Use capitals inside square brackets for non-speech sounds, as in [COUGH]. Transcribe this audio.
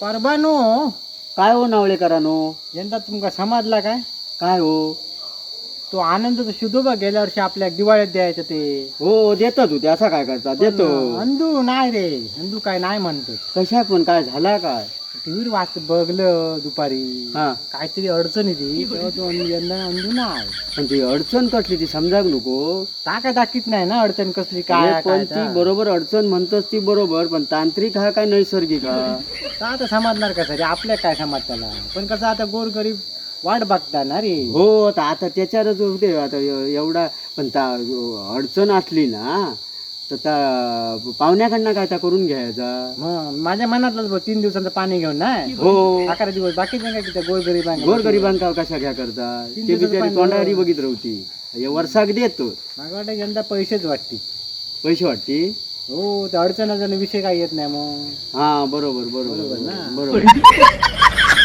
परबानो. काय हो नावळेकरानो यंदा तुमका समजला काय? काय हो? तो आनंद तो शुद्धोबा गेल्या वर्षी आपल्या दिवाळीत द्यायचं ते. हो देतो तू ते असा काय करता? देतो. अंदू नाही रे. अंदू काय नाही म्हणतो. कशात पण काय झाला काय? टीव्हीवर वाचत बघलं दुपारी. हा. काहीतरी अडचण येते तेव्हा तो अंदू- यंदा अंदू नाही. पण ती अडचण कसली ती समजाक नको. ताका दाखीत नाही ना अडचण कसली काय पण काय ती बरोबर अडचण म्हणतोस ती बरोबर पण तांत्रिक हा काय नैसर्गिक हा? तर [LAUGHS] आता समजणार कसं रे आपल्या काय समज त्याला पण कसं आता गोरगरीब वाट बघता ना रे. हो आता आता त्याच्यावरच होते आता एव- एवढा पण ता अडचण असली ना तर त्या पाहुण्याकडनं काय त्या करून घ्यायचा? मग माझ्या मनातलं बघ तीन दिवसाचं पाणी घेऊन नाही हो. अकरा दिवस बाकी नाही का गोरगरीब गोरगरिबांका कशा घ्या करता? ते दिवसाचं बिचारी पाणी तोंडारी बघित राहती हे वर्षाक देतो मला वाटतं यंदा पैसेच वाटते पैसे वाटते हो त्या अडचणाचा विषय काय येत नाही मग. हा बरोबर बरोबर बरोबर ना? बरोबर.